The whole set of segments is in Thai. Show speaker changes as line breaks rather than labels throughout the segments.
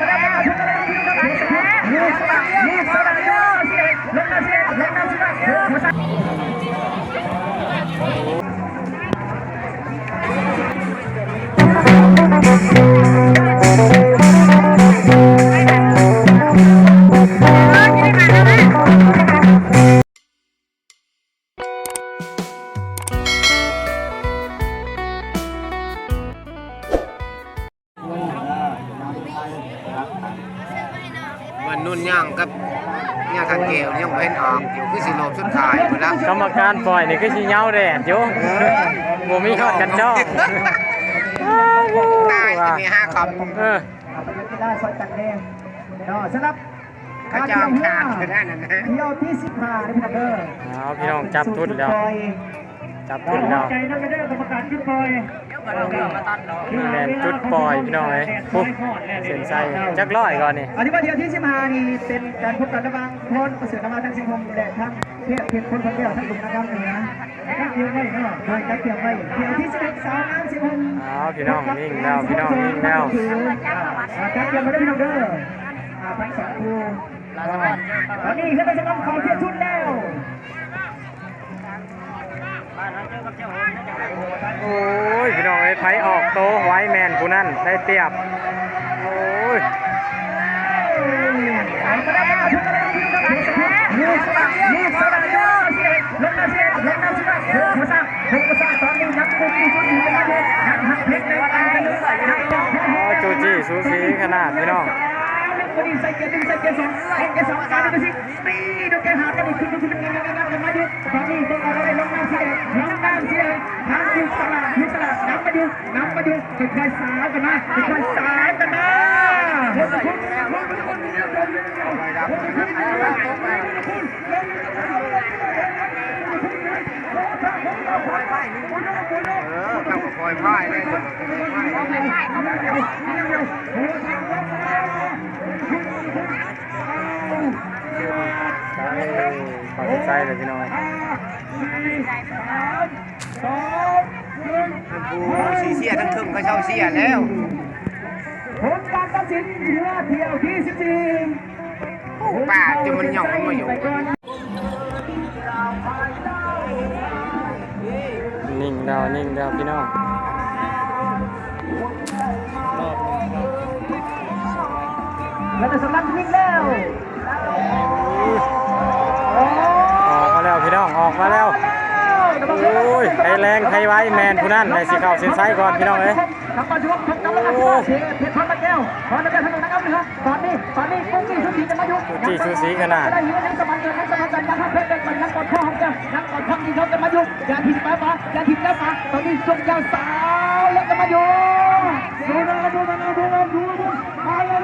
มัน นุ่นย่างกับย่างทางเกลยังบ่เห็นออกอยู่คือสิโลบสุดท้ายพุ่นละ
กรรมการปล่อยนี่ก็สิเหงาแดดอยู่บ่มีฮอดกันจ้อง
ตายจะมีห้าค
เออ
กีฬาซอยกันแดงเนาะสำหรับำ
เขาจะเอาขาดคือได้นั่นนะ
เที่ยวที่สิบห้าในพี่น้องเด้อ
เอาพี่น้องจับทุนแล้วจับทุนแล้ว
ใจนักเด้อกรรมการขึ้นปล่อย
นี่ แมนจุดปล่อยพี่น้องเอ้ยปุ๊บเส้นใส่จักร้อยก่อนนี่
อันนี้ว่าเที่ยวที่สิบห้านี่เป็นการพบกันระหว่างพลประเสริฐนมาทั้งสิงห์พงศ์และทั้งเทียบเพียรคนคนเดียวทั้งกลุ่มนะครับเหนือนะครับเที่ยวไว้เนาะโดยการเที่ยวไว้เที่ยวที่สิบเอ็ดสาวน้ำสิงห์พงศ์
เอาพี่น้องนิ่งแล้วพี่น้องนิ่งแล้ว
จับเตรียมมาได้พี่น้องเด้ออ่าทั้งสองคู่ตอนนี้ขึ้นไปสำหรับเขาเที่ยวชุดแล้ว
โอ้ยพี่น้องเอ้ไผออกโตไว้แมนผู้นั้นได้เปรียบ โอ้ยอ๋อจูจี้สูสีขนาดพี่น้อง
ใส่เกียร์หนึ่งใส่เกียร์สองใส่เกียร์สองการดูสิตีดูแกหากันอีกขึ้นขึ้นขึ้นขึ้นขึ้นมาดูตอนนี้ต้องเอาอะไรลงน้ำสีแดงลงน้ำสีแดงทางยูตลาดยูตลาดน้ำมาดูน้ำมาดูค่อยๆสาวกันนะค่อยๆสาวกันนะ
เออเข้ากับคอยพ่ายเลย
ใช่ขอใจเลยพี่น้อง
ผู้สีเสียทั้งทึ่งเขาเช่าเสียแล้ว
ผลการตัดสินเหลือเที่ยวที่สิบสี่
ป่าจนมันหย่องมันมาอยู่
นิ่งแล้วนิ่งแล้วพี่น้อง
แล้วจะสำลักนิ่งแล้ว
ออกมาแล้วพี่น้องออกมาแล้วโอ้ยใครแรงใครไว้แมนผู้นั้นได้สิเข้าเส้นไซก่อนพี่น้องเอ้ย
ทำบอลชุบทำกำลังการเสียเพชรพันตะแก้วพันตะแก้วทางนะครับนะฮะตอนนี้ตอนนี้กุ้งกี้สุสีจะมาอยู่
จี้สูสีขนาด
ได้ยินว่านักสมัครเกินนักสมัครกันนะครับเพชรเป็นนักกอดข้อของแก้วนักกอดข้อที่เขาจะมาอยู่อย่าทิ้งแป๊บมาอย่าทิ้งแป๊บมาตอนนี้ส่งยาวสาวแล้วจะมาอยู่ดูนะดูนะดูนะดูนะมาเลย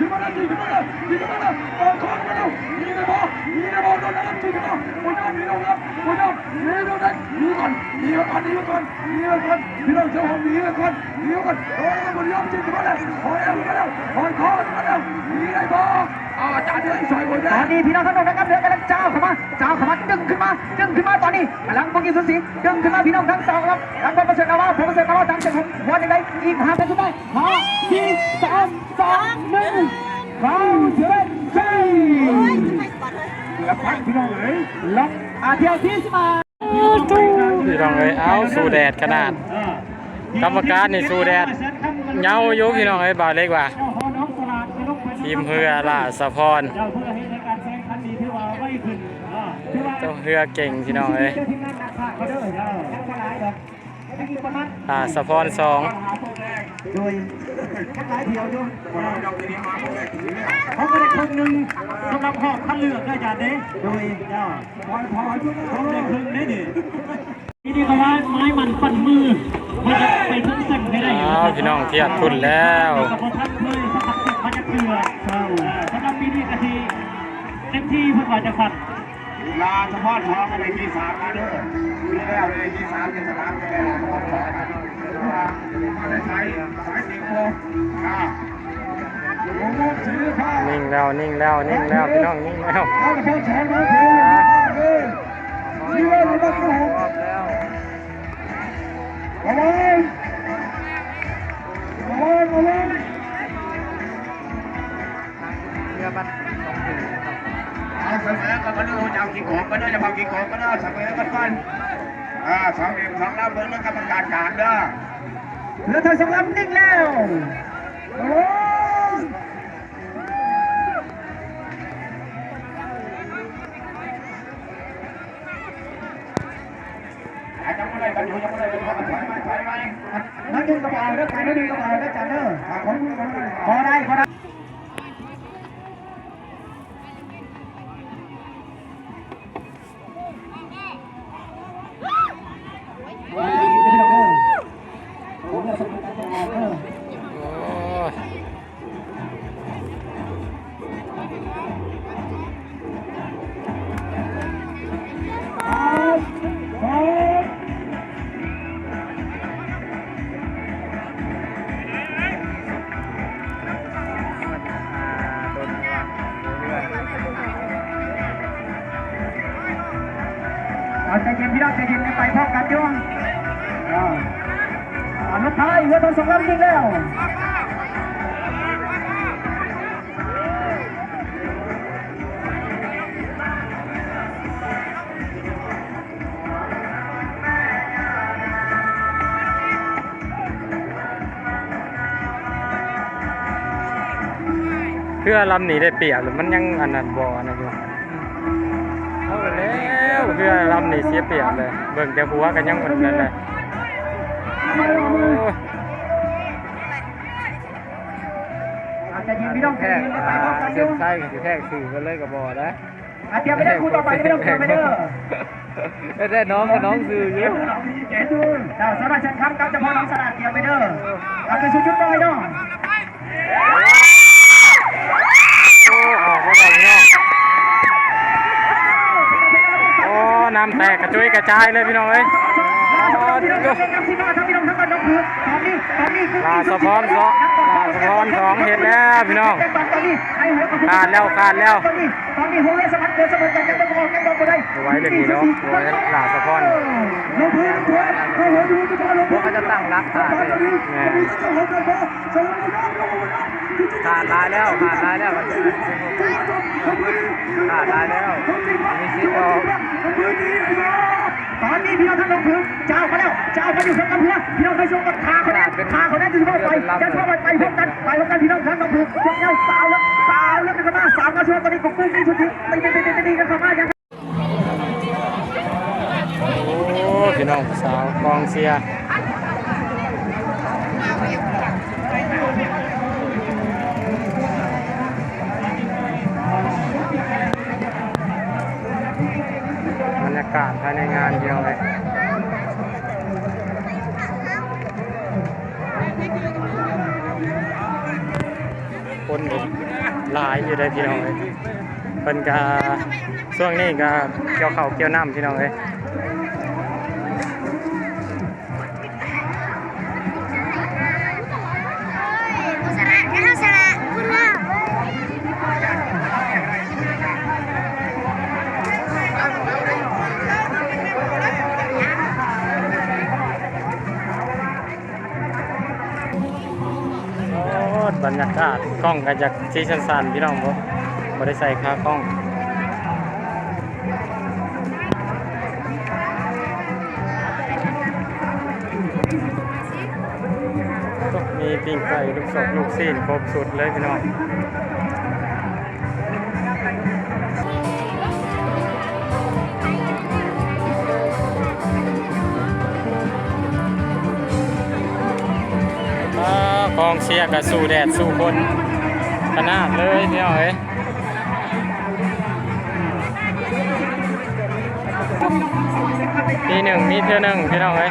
ดูนะ ยิงมาเลยยิงมาเลยยิงมาเลยเปิดข้อมาเลยยิงเลยบอลยิงเลยบอลโดนนะครับยิงเลยบอลโอ้ยน้ำยิงเลยครับโอ้ยน้ำยิงเลยครับยิงก่อนยิงก่อนยิงก่อนยิงก่อนพี่น้องเจ้าของยิงก่อนยิงก่อนโอ้ยมันยอมจริงมาเลยโอ้ยเอามาแล้วโอ้ยข้อมาแล้วยิงเลยบอลอาจารย์เลยสอยหมดเลยตอนนี้พี่น้องทั้งหมดนะครับเดือกำลังเจ้าเข้ามาเจ้าเข้ามาดึงขึ้นมาดึงขึ้นมาตอนนี้กำลังปุกิสุสีดึงขึ้นมาพี่น้องทั้งสองครับทั้งคนประเสริฐนาวาผมประเสริฐนาวาทั้งเจ็ดผมวันยังไงอีกหาเป็นสุดท้ห้าสี่สามสองหนึ่ง เข้าเดินใช่แล้วพักพี่น้องเอ๋ยล็อกอาเทียที่สมา
พี่น้องเอ้ยเอาสู้แดดขนาดกรรมการนี่สู้แดดเงาอยู่พี่น้องเอ้ยบาเล็กว่าทีมเรือล่าสะพร
เจ้าเพื่อนการแข่งขันดีที่ว่าไม่ขึ้นอ่าที่ว่า
เจ้าเรือเก่งพี่น้องเอ้ย
เจ้าทีมงานนักข่าวเขาเด้อเออยังบ่หลาย
ล่าสะพรสอง
โดยทั้งหลายเดียวอยู่เขาก็ได้ครึ่งหนึ่งสำหรับหอบคันเลือกได้จานเด้โดยเจ้าพอยพอยเขาได้ครึ่งได้ดิทีนี้เขาว่าไม้มันปั่นมือมันจะไปทั้งสั่งให้ได้อยู่
เอาพี่น้องเทียบทุนแล้ว
กับพอทันเคยสมัครสิบพันจะเกลือสำหรับปีนี้กะทีเต็มที่เพื่อว่าจะฝัด
ลาเฉพาะท้องในที่สามนะเด้อดูแล้วในที่สามจะสลามกันแล้ว มาได้ใช้สายสีโคอ่าผมก็ถือผ้า
นิ่งแล้วนิ่งแล้วนิ่งแล้วพี่น้องนิ่งแล้ว
เอากระเพาะแฉกมาถือเลยนี่ว่ามังเอาไว้เอาไว้เอาไว้
แล้วมันต้องถือครับ
เอาเสมอกันมาดูจะเอากี่ขก็ได้จะเอากี่ขก็ได้เสมอกันก่อนอ่าสองเอ็มสองน้ำเบิ้งแล้วกรรมการกลางเด้อ
เรือไทยสองลำนิ่งแล้วโอ้ย
อาจจะไม่ได้กันอยู่ยังไม่ได้กันอยู่ถอยมาถอยม
นักดึงกระเป๋าแล้วใครไม่ดึงกระเป๋าแล้วจัดเนอร์ขอได้ขอได้าลูกท้ายเรือไทยสองลำนิ่งแล้ว
เพื่อลำหนีได้เปรียบหรือมันยังอันนั้นบ่อันนั้นอยู่เอาไปแล้วเพื่อลำหนีเสียเปรียบเลย เบิ่งแต่หัวกันยังเหมือนกันเลยโพี่
น้องใจ
แทก
เย็นกันไป
อ่า
พร้อมกันอ
เส้
ยู่
นไส้กับแทกสื่อกันเลยกับบ่นะ
อาเตรียมไปได้คู่ต่อไปไม่ต้องเตรียมไปเด้อ
ไม่ได้น้องกับน้องสื่อเยอะ
เจ้าสารชันครับกับเจ้าพ่อน้องสลัดเตรียมไปเด้อเอาไปสู่จุดต่อยเนาะ
โอ้ออกมาแล้วพี่น้องโอ้น้ำแตกกระจุยกระจายเลยพี่น้องเอ้ยอ๋อ
พี่น้อง
ดู
เครับที่มาทั้งพี่น้องทั้งบ้านน้องคือตอนนี้ตอนนี้คือ
ลาสะพอนสองลา สะพอนสองเห็นแล้วพี่น้องขาดแล้วขาดแล้ว
ตอนนี้ตอนนี้หัวสมัครเกิดสมัครกันยังต้องบอกยังบอกบ่ได้
ไว้เรื่องนี้เนาะเอาไว้หลาสะพอน
ลงพื้นลงพื้นให้หัวดูทุกคนลง
พวกเขาจะตั้งรักฐานเลยแหม่ขาดลายแล้วขาดลายแล้วขาดลายแล้วมีสิทธิ์ออก
ตอนนี้พี่น้องท่านลงพื้นเจ้าเขาแล้วเจ้าเขาอยู่ข้างกับเพื่อพี่น้องเคยส่งกับขาเขาแน่ขาเขาแน่จะเข้าไปจะเข้าไปไปพบกันไปพบกันพี่น้องท่านลงพื้นยกเย้าสาวแล้วสาวแล้วกันเข้ามาสาวกระชวนตอนนี้ของกุ้งนี่ชุดนี้ตีตีตีตีตีกันเข้ามายัง
โอ้พี่น้องสาวกองเชีย กาศภายในงานพี่น้องเลยคนหลายอยู่ได้พี่น้องเลยเป็นกาช่วงนี้ก็เกี่ยวเข่าเกี่ยวน้ำพี่น้องเลย ยากาศกล้องกันจากซีซันซันๆพี่น้องบ่บ่ได้ใส่ค่ากล้องก็มีปิ้งไก่ลูกศรลูกซีนครบสุดเลยพี่น้อง องเชียร์กับสู้แดดสู้คนขนาดเลยพี่น้องเอ้ยปีหนึ่งมีเท่าหนึ่งพี่น้องเอ้ย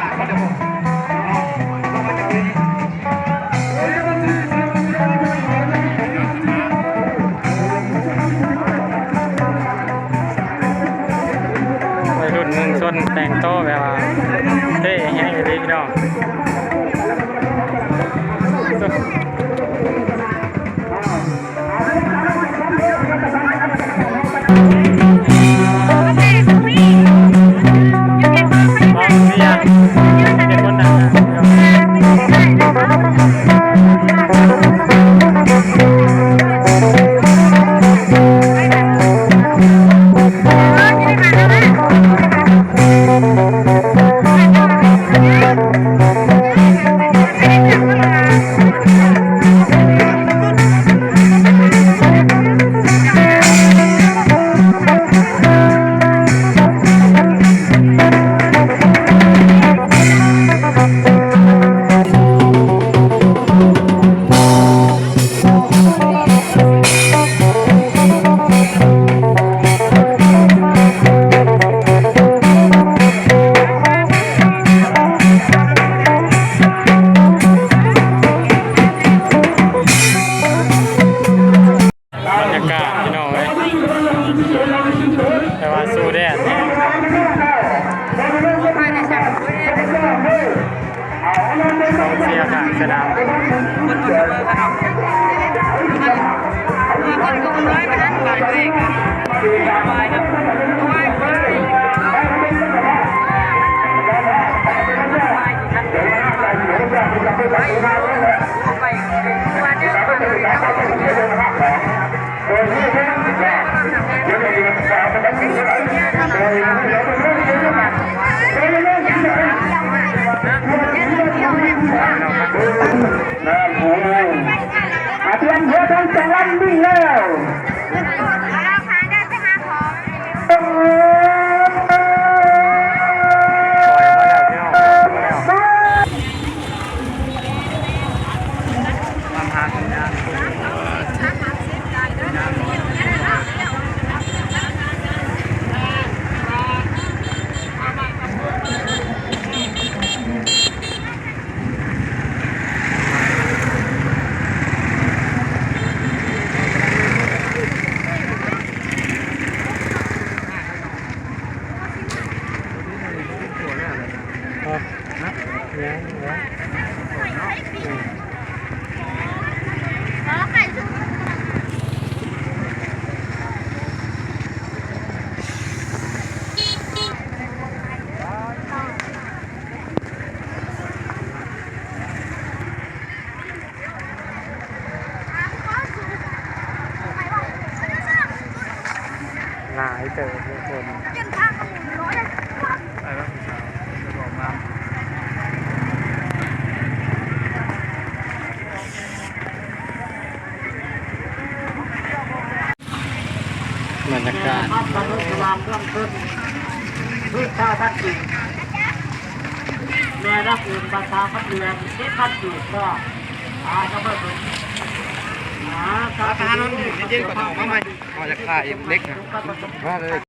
แม่
เอ้ยอา
เทียนเพื่อทั้งจังหวัดวิ่งแล้ว
เราพาได้ไปหาของ
ปล่อยมาแล้วพี่น้องปล่อยมาแล้วความหาสัญญาณอ๋อนะยังยัง
ขอไข่ชุบ
หลายเติบทุกคน
กินข้าวกับหมูร้อย
ไปบ้างพี่สาวจะบอกมา บรกา
รับมนุษย์วามเริ่มต้นพืชข้าวพัดจีแม่รักอื่นภาษาพัดเรือนเทพัดจีก็อาจะไม่ถึงอาคาโนนเย็นกว่ามาใหม่
มาจากค่ายเล็กนะ
ทุกข์ก็ประสบ
มาเลย